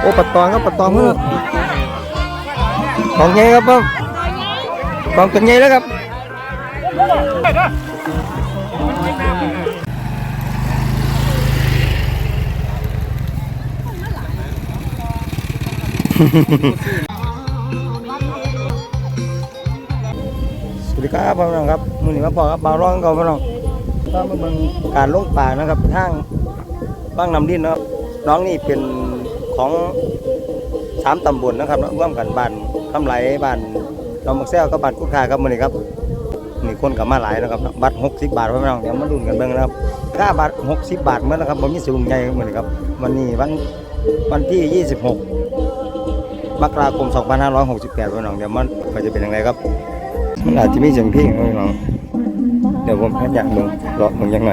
โอ้ปัดตองครับปัดตองเพื่อนของใหญ่ครับผมกองตัวใหญ่แล้วครับสวัสดีครับพ่อน้องครับมือหนีมาพอครับบาร้องก่าพ่อน้องก็มาเบิ่งการลงป่านะครับทางบ้างนำดินนะครับ น้องนี่เป็นของสามตำบลนะครับร่วมกันบ้านคำไหลบ้านลำมักแซวกับบ้านกุคาครับมือนี้ครับนี่คนกับมาหลายนะครับบัตรหกสิบบาทพ่น้องเดี๋ยวมาดุนกันเบิ่งนะครับค่าบัตรหกสิบบาทเหมื่อนะครับผมมีสูงใหญ่เหมือนครับวันนี้วันวันที่ยี่สิบหกมกราคม2568พ่อน้องเดี๋ยวมันก็จะเป็นยังไงครับมันอาจจะมีเสียงเพลงพี่น้องเดี๋ยวผมแค่อยากมึงรอมึงยังไง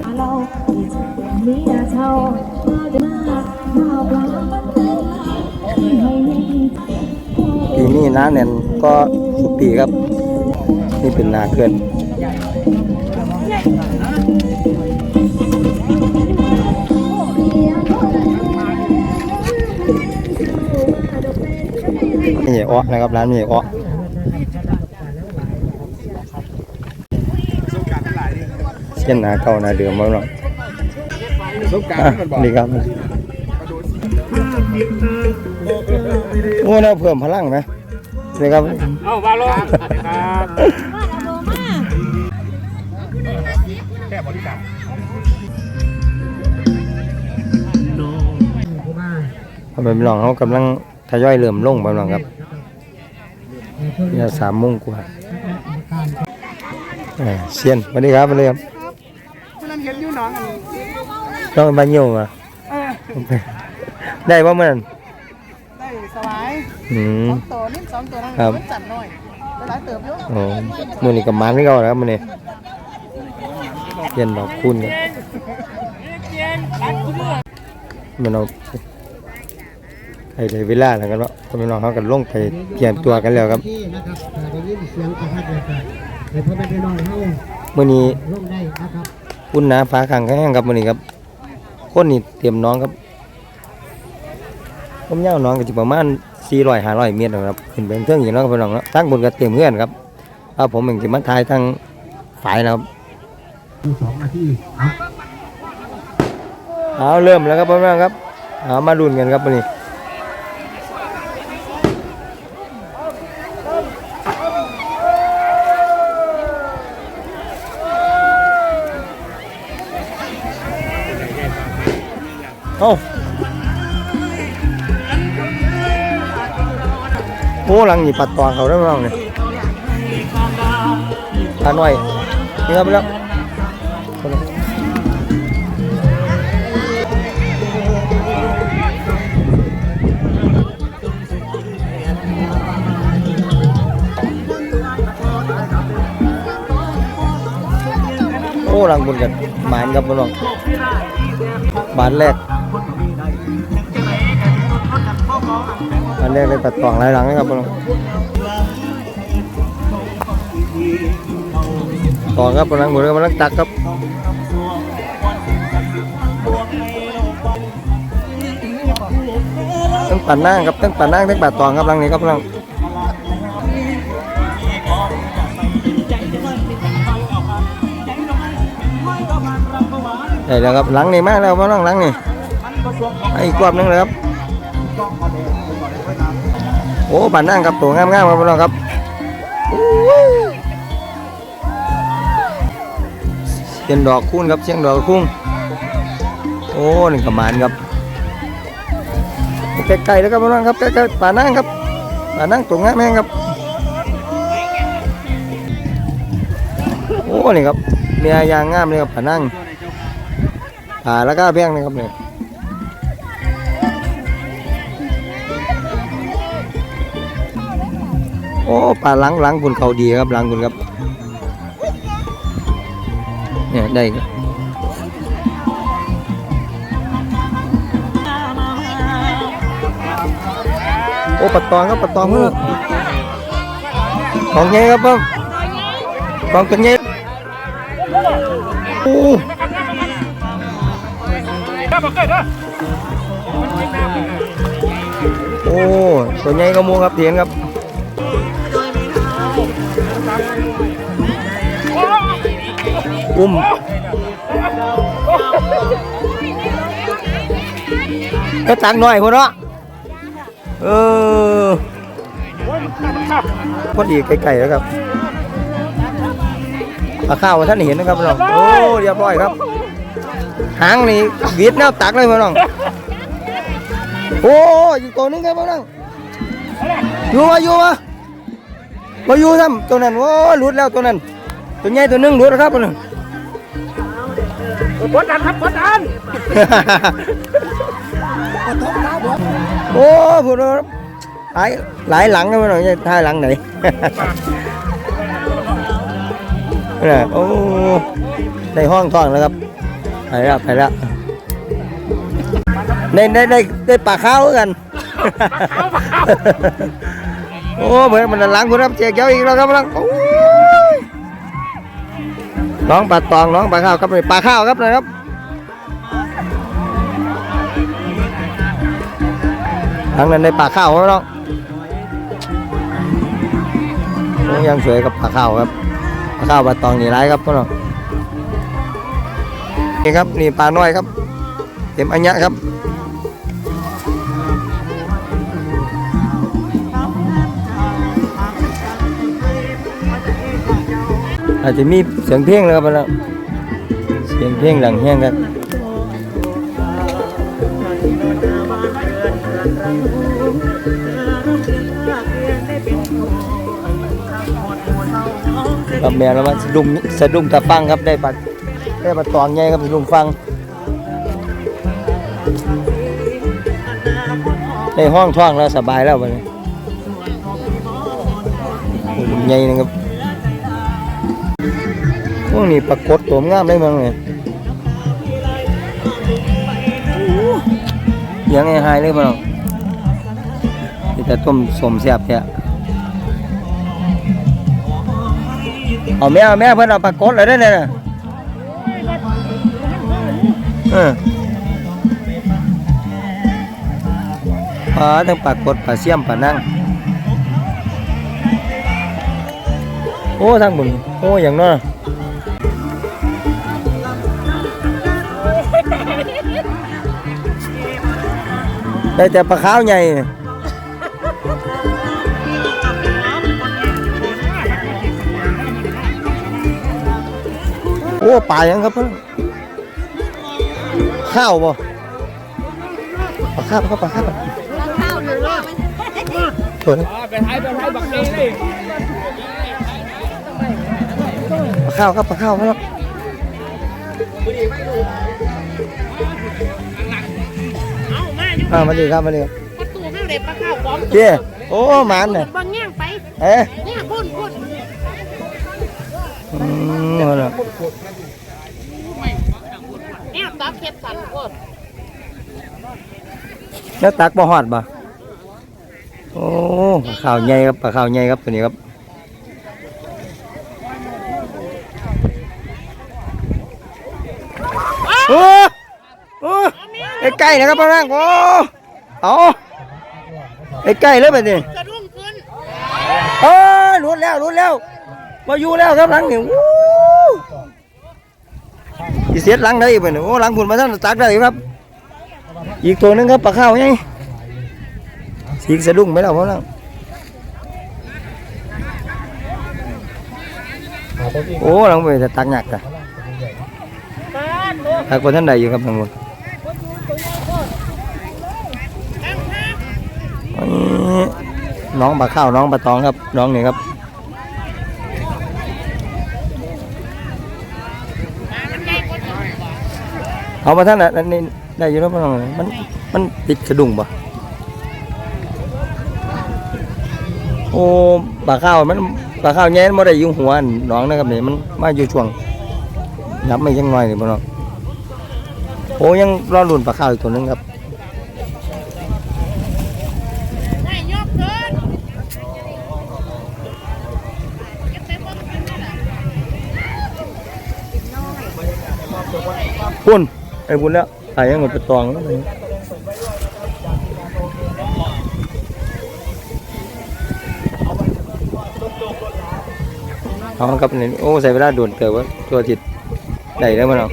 ปีนี้น้าเนี่ยก็สุดปีครับ นี่เป็นนาเกินนี่ใหญ่อ้อนะครับร้านนี่ใหญ่อ้อเส้นหนาเก่าหนาเดิมมาหรอกสงกรารอะมันบอกดีครับ โอ้เราเพิ่มพลังไหมนี่ครับเอาบาลงครับแค่บริการทำไมพี่น้องเขากำลังทยอยเริ่มลงไปน้องครับเนี่ยสามโมงกว่าอ่าเซียนสวัสดีครับสวัสดีครับเมื่อนั้นเห็นอยู่หน้องอันนี้ต้องมาเยี่ยวมาเออ ได้ป่ะเมื่อนั้นได้สบายอืม สองตัวนิ่มสองตัวนั่นครับ มันจัดหน่อยได้หลายเติบอยู่โอ้มื่อนี้กับมันนี่ก็แล้วครับมื่อนี้เย็นดอกคุณครับมันเอาไอ้เลยเวลาแล้วกันเนาะพี่น้องเขากันลงไปเตรียมตัวกันแล้วครับที่นะครับอ่าได้ยินเสียงประทัดเลยครับให้พ่อแม่พี่น้องเฮามื่อนี้ ลงได้นะครับ อุ่นหนาฟ้าขังแห้งครับมื่อนี้ครับคนนี่เตรียมน้องครับ ผมยาวน้องก็จะประมาณ400 500เมตรนะครับขึ้นไปเทิงอย่างน้องครับพี่น้องเนาะทั้งบนก็เตรียมเพื่อนครับเอาผมเองจะมาทายทั้งฝ่ายนะครับสองนาทีเอาเอาเริ่มแล้วครับพี่น้องครับเอามาลุ้นกันครับวันนี้เอ โอ้หลังนี่ปัดตองเขาได้ไหมน้องเนี่ยตาหน่อยนี่ครับไปแล้วโอ้รังบุญกันหมานกับพี่น้องบานแรก บานแรกเลยตัดต่องหลายหลังนะครับพี่น้องต่อครับกำลังบุญกำลังตักครับตั้งปั่นนั่งครับตั้งปั่นนั่งตั้งปัดตองครับลังนี้ครับพี่น้งได้แล้วครับหลังนี่มากแล้วมาน้องหลังนี่ให้อีกรอบนึงเลยครับ โอ้ป่านนั่งครับตัวงามๆครับพี่น้องครับเสียงดอกคุ้นครับเสียงดอกคุ้งโอ้หนี่งกระมานครับใกล้ๆแล้วครับพี่น้องครับใกล้ๆป่านนั่งครับป่านนั่งตัวงามแม่งครับโอ้นี่ครับเมียยางงามเลยครับป่านนั่งอ่าแล้วก็แพงนะครับเนี่ย โอ้ปลาหลังหลังคุณเขาดีครับหลังคุณครับเนี่ยได้ครับโอ้ปัดตองครับปัดตองเพื่อนของใหญ่ครับผมของตัวใหญ่โอ้ครับผมเกิดนะโโอ้ตัวใหญ่ก็มูครับเถียนครับ อุ้ม ก็ตักหน่อยพอเนาะ เออพอดีไก่ๆแล้วครับปลาข้าวท่านเห็นนะครับพี่น้อง โอ้เรียบร้อยครับ หางนี่วีดแนวตักเลยพี่น้อง โอ้อีกตัวนึงครับพี่น้อง อยู่มาอยู่มามาอยู่ทำตัวนั้นโอ้หลุดแล้วตัวนั้น ตัวใหญ่ตัวนึงหลุดแล้วครับพี่น้อง กดดันครับกดดันโอ้พูดว่าหลายหลายหลังนะพี่น้องท่ายหลังไหนนี่ยโอ้ในห้องท้องแล้วครับไปแล้วไปแล้วได้ได้ได้ได้ปลาข้าวกัน โอ้เหมือนมันหลังคุณครับเจ๊เกี้ยวอีกแล้วครับน้องโอ้ น้องปลาตองน้องปลาข้าวครับนี่ปลาข้าวครับนะครับทั้งนั้นในปลาข้าวครับน้องยังสวยกับปลาข้าวครับปลาข้าวปลาตองนี่ร้ายครับพี่น้องนี่ครับนี่ปลาน้อยครับเต็มอัญญะครับ อาจจะมีเสียงเพลงเลยครับพี่น้องเสียงเพลงดังแห้งครับกับแม่แล้วมันสะดุ้งสะดุ้งตะฟังครับได้ปัดได้ปัดตองใหญ่ครับสะดุ้งฟังในห้องท่องแล้วสบายแล้ววันนี้โอ้ยใหญ่นะครับ วกนี้ปรากฏตัวงามได้มั้งเนี่ยยังไงหายเลยมั้งที่จะต้มสมแซ่บแท้เอาแม่เอาแม่เพิ่นเอาปลากดเลยได้อเนี่ยน่ะเออปลาทั้งปลากดปลาเสี่ยมปลานั่งโอ้ทางบนโอ้อย่างนั้น ได้แต่ปลาขาวใหญ่นี่โอ้ปลาหยังครับเพิ่นข้าวบ่ปลาข้าวครับปลาข้าวตัวนี้ไปไทยไปไทยบักเองเลยปลาข้าวครับปลาข้าวครับ อ่ามาดีครับมาดีครับประตูข้างเด็ปลาข้าวพร้อมเจ้โอ้หมันเนี่ยบางแง่งไปเอ๊ะเนี่ยพุ่นพุ่นอืมเอาล่ะเนี่ยตับเค็ดสันพุ่นแล้วตักบ่ฮอดบ่โอ้ปลาข้าวใหญ่ครับปลาข้าวใหญ่ครับตัวนี้ครับโอ้โอ้ ใกล้ๆนะครับพ่อแม่โอ้เอาใกล้ๆเลยแบบนี้กระดุ้งขึ้นเออหลุดแล้วหลุดแล้วมาอยู่แล้วครับหลังนี่วู้อีเสียดหลังได้อีกเป็นโอ้หลังผุนมาท่านตักได้อยู่ครับ อีกตัวหนึงครับปลาข้าวไงสีกสะดุ้งไหมล่ะพ่อนังโอ้หลังไปจะตักหนักอะตักคนท่านใดอยู่ครับทางบน น้องปลาข้าวน้องปลาตองครับ น้องนี่ครับเอามาท่านอะนนี้ได้อยู่แล้วพ่อน้องมันมันติดสะดุ้งปะโอ้ปลาข้าวมันปลาข้าวแง่นบ่ได้ยุ่งหัวน้องนะครับนี่มันมาอยู่ช่วงยับไม่ยังน้อยนี่พ่อน้องโอ้ยังรอรุ่นปลาข้าวอีกตัวหนึงครับุ่นไอ้บุญแล้วตายยังหมดไปตองแล้วเอาครับนี่โอ้ใส่เวลาด่วนเกิดว่าตัวจิตใหญ่แล้วมันเอา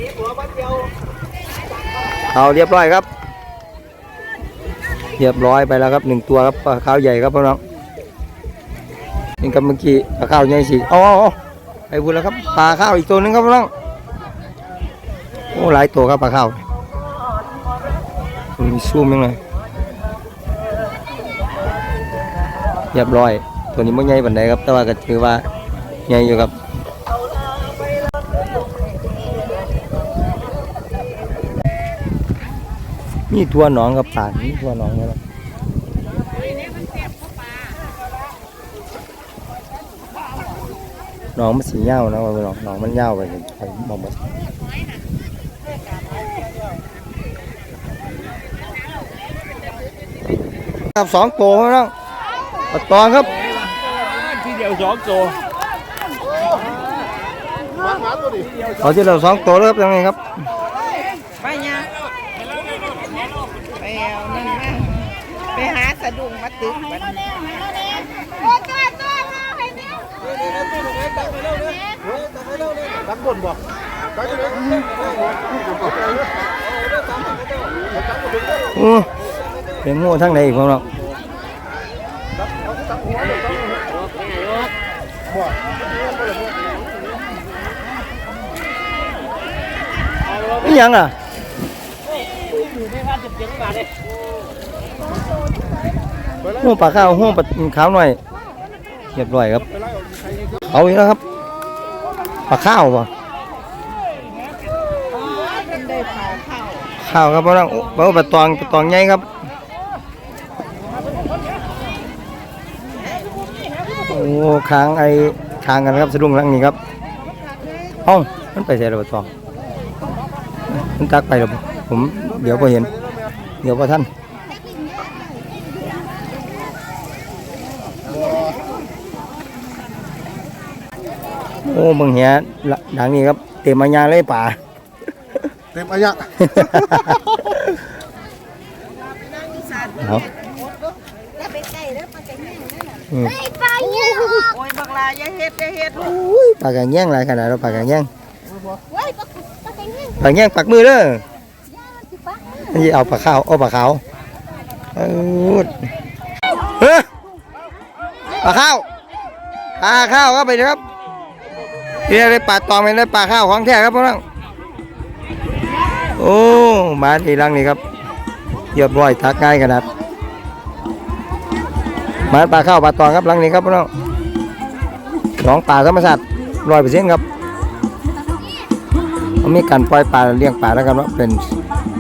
เอาเรียบร้อยครับ เรียบร้อยไปแล้วครับหนึ่งตัวครับปลาข้าวใหญ่ครับพ่อน้องนี่ครับเมื่อกี้ปลาข้าวใหญ่สิอ๋อไปบุญแล้วครับปลาข้าวอีกตัวนึงครับพ่อน้อง หลายตัวครับปลาขาวมีซูมยังไงเรียบร้อย ตัวนี้ไม่ใหญ่ปานใดครับ แต่ว่าก็ถือว่าใหญ่อยู่ครับนี่ตัวหนองกับป่านี่ตัวหนองนะครับหนองมันสีเงานะว่าหนองหนองมันเงาไปเลยไปมองมา ครับสองโกครับน้องปลาตองครับทีเดียวสองตัวเขาจะเราสองตัวแล้วครับยังไงครับไปยังไปเอานั่นมาไปหาสะดุ้งมาตึกบัดนี้โอ้ตัวตัวมาให้เนี่ยโอ้ เป็นงูทั้งไหนอีกพวกเรานี่ยังอะหัวปลาข้าวหัวปลาขาวหน่อยเรียบร้อยครับ เอาอีกแล้วครับปลาข้าวป่ะข้าวครับพ่อน้องเบาปลาตองปลาตองใหญ่ครับ โอ้ค้างไอ้ค้างกันครับสะดุ้งหลังนี้ครับเอ้ามันไปใส่ระเบิดตองมันตักไปหรอผมเดี๋ยวพอเห็น เดี๋ยวพอท่านโอ้เบิ่งเหียละดังนี้ครับ เต็มมายาเลยป่าเต็มอายะเอาแล้วไปใกล้แล้วมันจะแห้ งนั่นน่ะอืมไอ้ปลาเยอะโอ้ยบักลาอย่าเฮ็ดอย่าเฮ็ดอุ้ยปากกางแย่งหลายขนาดเราปากกางแย่งเว้ยปลาปลาแข็งแห้งปากแย่งปากมือเด้อสิปลานี่เอาปากขาวเอาปากขาวเออเฮ้ยปลาข้าวปลาข้าวครับไปเลยครับนี่ได้ปลาตองเป็นได้ปลาข้าวของแท้ครับพวกน้องโอ้มาทีหลังนี่ครับเรียบร้อยทักง่ายขนาด มาปลาข้าวปลาตองครับหลังนี้ครับพวกน้องหนองป่าธรรมชาติร้อยเปอร์เซ็นต์ครับเขามีการปล่อยปลาเลี้ยงปลาแล้วกันว่าเป็น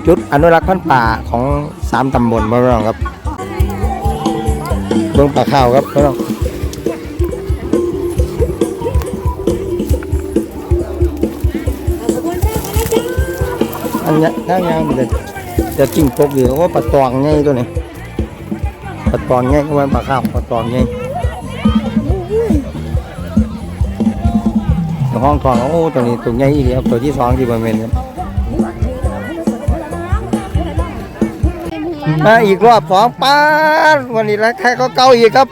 จุดอนุรักษ์พันธุ์ป่าของสามตำบลบ้านเราครับเบื้องปลาข้าวครับพี่น้องอันนี้ถ้างามันจะจะจิ้งตกอยู่เพราะว่าปลาตองไงตัวนี้ ปลาตองไงก็ว่าปลาข้าวปลาตองไงห้องทองโอ้ตัวนี้ตัวใหญ่อีเดียวตัวที่สองที่บริเวณครับมาอีกรอบสองป้าวันนี้แล้วใครก็เกาอีกครับ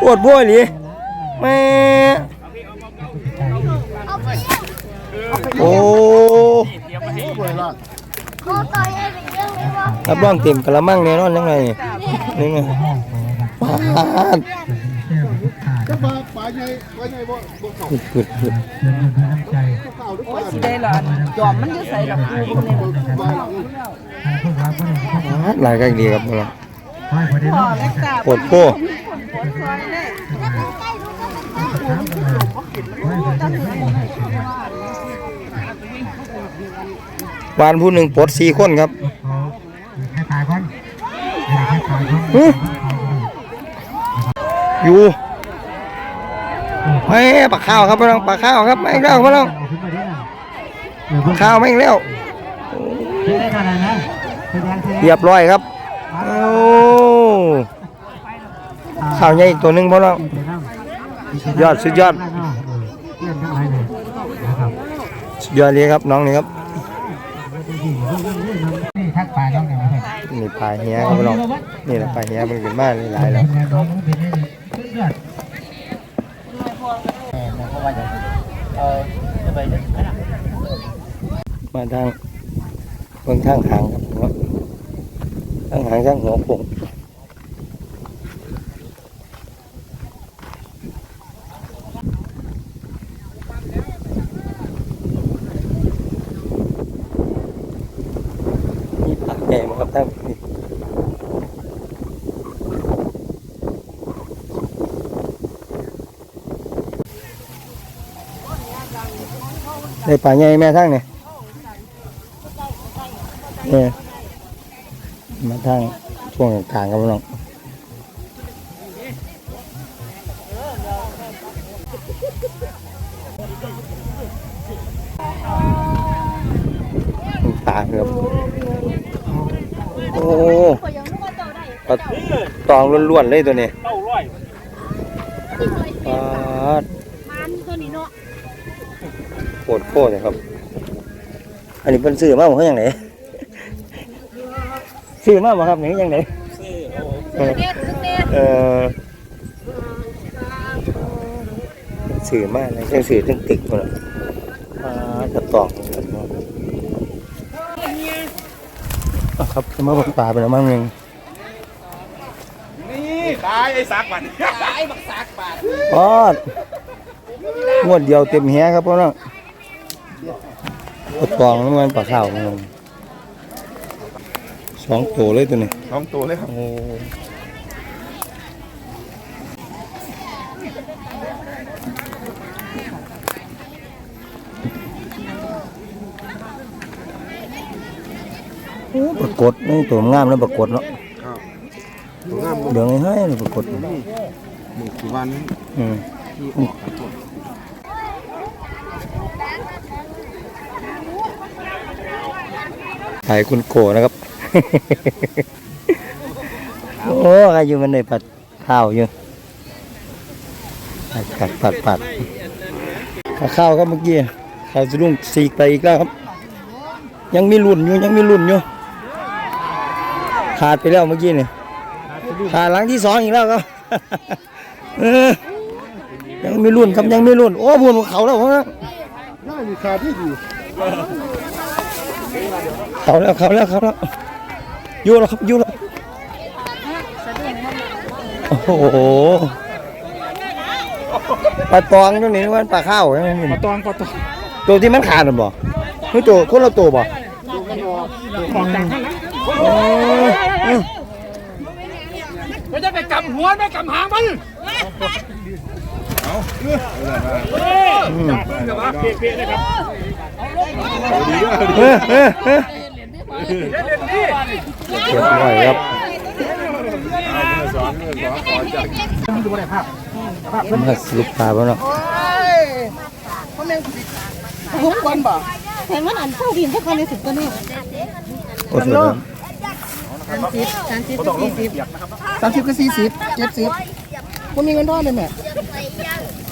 ปวดบ้วยหรือแม่โอ้ โอ้ต่อยไอ้เป็นเรื่องเลยวะรับรองเต็มกระมังแน่นอนยังไงนี่ไงป้าดจะมาปลาใหญ่ปลาใหญ่บ่บ่เข้าขึ้นขึ้นขึ้นโอ้ยสิได้หรอจอมมันอยู่ใส่ดอกกูนี่ป้าดหลายกันดีครับพี่น้องพ่อเล็กจ้าปวดโป้ซอยเลยวานผู้หนึ่งปลดสี่คนครับให้ตาย ก่อนอื้ออยู่ไม่ปลาข้าวครับพี่น้องปลาข้าวครับไม่แล้วพี่น้องเอาขึ้นมาดิน่ะปลาข้าวไม่แล้วเดี๋ยวได้ขนาดนั้นแสดงแสดงเรียบร้อยครับโอ้ข้าวใหญ่อีกตัวหนึ่งพี่น้องยอดสุดยอดเยี่ยมทั้งหลายเลยนะครับสุดยอดเลยครับน้องนี่ครับ ปลาเฮียครับพี่น้องนี่แหละปลาเฮียมันขึ้นมาหลายแล้วมาทางเบิ่งทางหางครับผมทางหางทางหัวโป่งมีปากใหญ่มาครับท่าน ได้ปลาใหญ่แม่ทั้งเนี่ยเนี่ยมาทางช่วงกลางๆครับพี่น้องปลาครับ โอ้ก็ยังนึกว่าโตได้ปลาตองล้วนๆเลยตัวนี้ โคตรโคตรเลยครับ อันนี้เป็นซื้อมาบ่เขาอย่างไหนซื้อมาบ่ครับนี่อย่างไหนเออเด็ดเด็ดเออสื่อมากเลยจังสื่อจังตึกหมดเลยปลากระตอกกันเนาะอะครับจะมาเบักปลาไปแล้วมั้งหนึงนี่ตายไอ้สักมันตายบักสากบาทปอดงวดเดียวเต็มแฮครับพ่อน้อง กระตองน้ำมันปลาข้าวมันสองตัวเลยตัวนี้สองตัวเลยครับโอ้โอ้ปรากฏนี่ตัวงามแล้วปรากฏเนาะตัวงามเดี๋ยวให้ให้ปรากฏหนึ่งกี่วันอืม ที่ออกครับ ถ่ายคุณโกนะครับ โอ้ใครอยู่มันในปัดข้าวอยู่ปัดปัดปัดปัดข้าวครับเมื่อกี้ข้าวสะดุ้งสีกไปอีกแล้วครับ ยังมีรุ่นอยู่ยังมีรุ่นอยู่ขาดไปแล้วเมื่อกี้นี่ขาดหลังที่สองอีกแล้วครับเออยังมีรุ่นครับยังมีรุ่น โอ้บุญเขาแล้วครับน่ามีขาที่ดี เขาแล้วเขาแล้วเขาแล้วอยู่แล้วครับอยู่แล้วโอ้โหปลาตองตรงนี้มันปลาข้าวใช่ไหมปลาตองปลาตองตัวที่มันขาดหรือบ่ไม่ตัวคนละตัวบ่ออกจากข้างหลังเออเออไม่จะไปกำหัวไม่กำหางมัน เอาอืมปืนกับว่าเป๊ะๆนะครับเออเออเออเล่นนี่เรียบร้อยครับสอนสอนขอจากมาสรุปปลาบ่เนาะโอ้ยพ่อแม่งสิทุกคนบ่แต่มันอันเข้าดินพวกเขาในสุดตัวนี้โอ้โหสามสิบสามสิบกับสี่สิบสามสิบกับสี่สิบเจ็ดสิบ ผมมีเงินทอนเลยแม่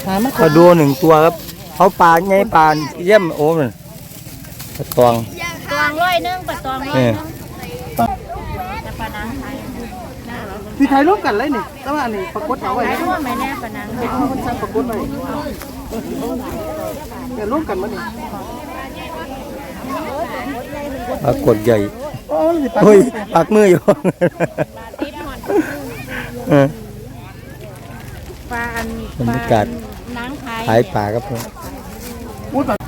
หามาขอดูหนึ่งตัวครับเขาปลาไงปลาเยี่ยมโอ้มันปลาตองตองร้อยนึงปลาตองร้อยเนี่ยนึงแต่ปลานังไทยพี่ไทยร่วมกันเลยนี่แต่ว่าอันนี้ปรากฏเอาไว้ไอ้ร่วมไหมแน่ปลานังเอาคนสั่งปรากฏไว้เนี่ยร่วมกันมานี่ปลากดใหญ่โอ้ยสิปลาเฮ้ยปากมืออยู่เออปลาอัน บรรยากาศนังไทยขายปลาครับผมพูดแบบ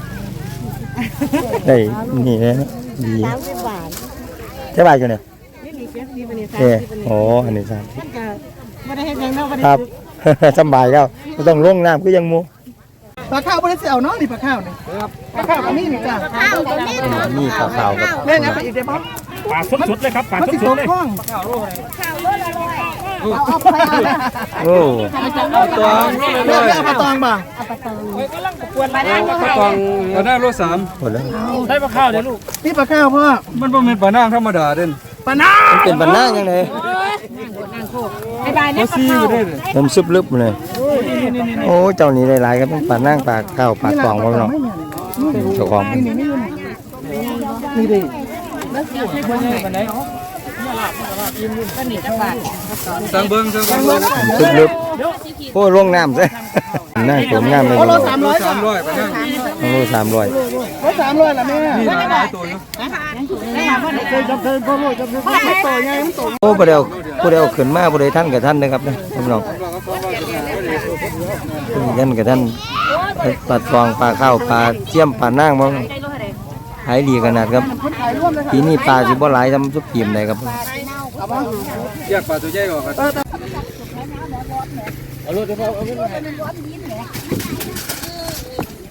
ได้นี่นะดีสามสิบบาทใช่ป่ะจ๊ะเนี่ยนี่นี่เจ็ดสิบอันนี้สามเออสิบอันนี้โอ้อันนี้สามมันก็ไม่ได้ให้ยังเนาะไม่ได้ครับ สำบายแล้วไม่ต้องลงน้ำก็ยังมูปลาข้าวไม่ได้เสียวเนาะนี่ปลาข้าวนี่ปลาข้าวอันนี้นี่จ้ะข้าวตัวนี้นี่ขาวๆครับแม่งเอาไปอีกได้ปะ ปลาสดๆเลยครับปลามันสติดดตัวๆเลยข้องเอาไปเอาไปโอ้ตองเรื่องเอาปลาตองบ่ะปลานังปลาตองปลาหน้าโลสามหมดแล้วได้ปลาข้าวเนี่ยลูกนี่ปลาข้าวพ่อมันบ่แม่นปลาหน้าธรรมดาเด่นปลาหน้ามันเป็นบรรณายังไงไอ้ใบเขาเนี่ยปลาซีอข้าวยู่ได้เลยน้ำซุปลึบเลยโอ้เจ้านี้หลายๆครับเป็นปลานั่งปลาข้าวปลาตองวะเนาะเจ้าของนี่นี่นี่นี่ดิได้ แล้วสิให้คนไหนกันไหนก็หนีจักบาทสั่งเบิ่งสั่งเบิ่งลึกลึกโอ้ลงน้ำซะน่าสมงามเลยโลสามร้อยสามร้อยไปนั่งโลสามร้อยนี่หลายหลายตัวอยู่โอ้ประเดี๋ยวประเดี๋ยวขึ้นมาประเดี๋ยวท่านกับท่านนะครับนะท่านน้องท่านกับท่านปัดฟองปลาข้าวปลาเจียมปลานั่งมั้ง ขายดีขนาดครับปีนี้ปลาสิบ่หลายทำทุกปีมเลยครับแยกปลาตัวใหญ่ออกกัน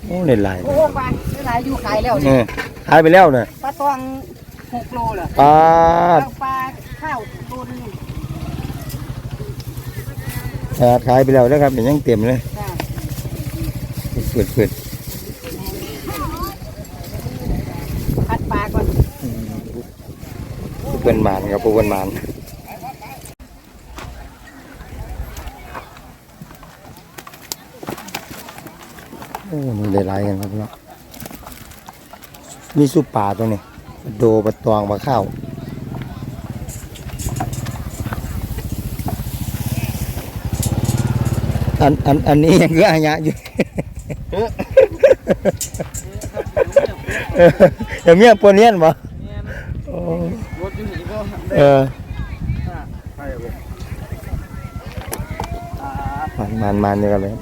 โอ้เล่นหลายโอ้ปลาหลายอยู่ขายแล้วเออขายไปแล้วเนี่ยปลาตองหกโลเหรอปลาปลาข้าวโลนึงแปดขายไปแล้วนะครับเดี๋ยวยังเต็มเลยเปิดเปิด พัดปลาก่อน เปิดหมานครับเปิดหมานโอ้นี่ได้หลายกันครับเนาะมีสุปปลาตรงนี้โดปลาตองปลาข้าวอันอันอันนี้ยังคืออายะอยู่เดี๋ยวเมียปนเนียนบ่โอ้ เออมันมันมันอยู่กันเลย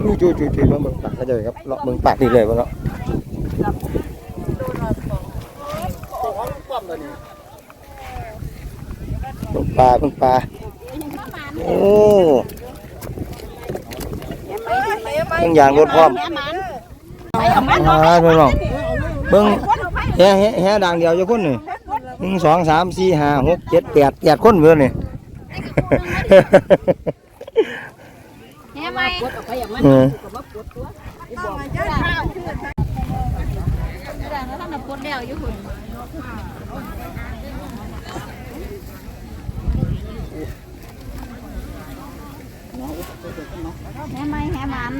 จูจูจูจูมาเบิ่งปากเขาเลยครับเลาะเบิ่งปากนี่เลยบ่เนาะเบิ่งปลาเบิ่งปลาโอ้ต้องยางรถพร้อมอ่าพี่น้องเบิ่ง แฮ่แฮ่แฮ่ดังเดียวจะคนนี่หนึ่งสองสามสี่ห้าหกเจ็ดแปดแปดคนเบื่อนี่แม่ไม่กดออกไปอย่างมันเออแล้วท่านปลดแล้วอยู่คุณแม่ไม่แม่มัน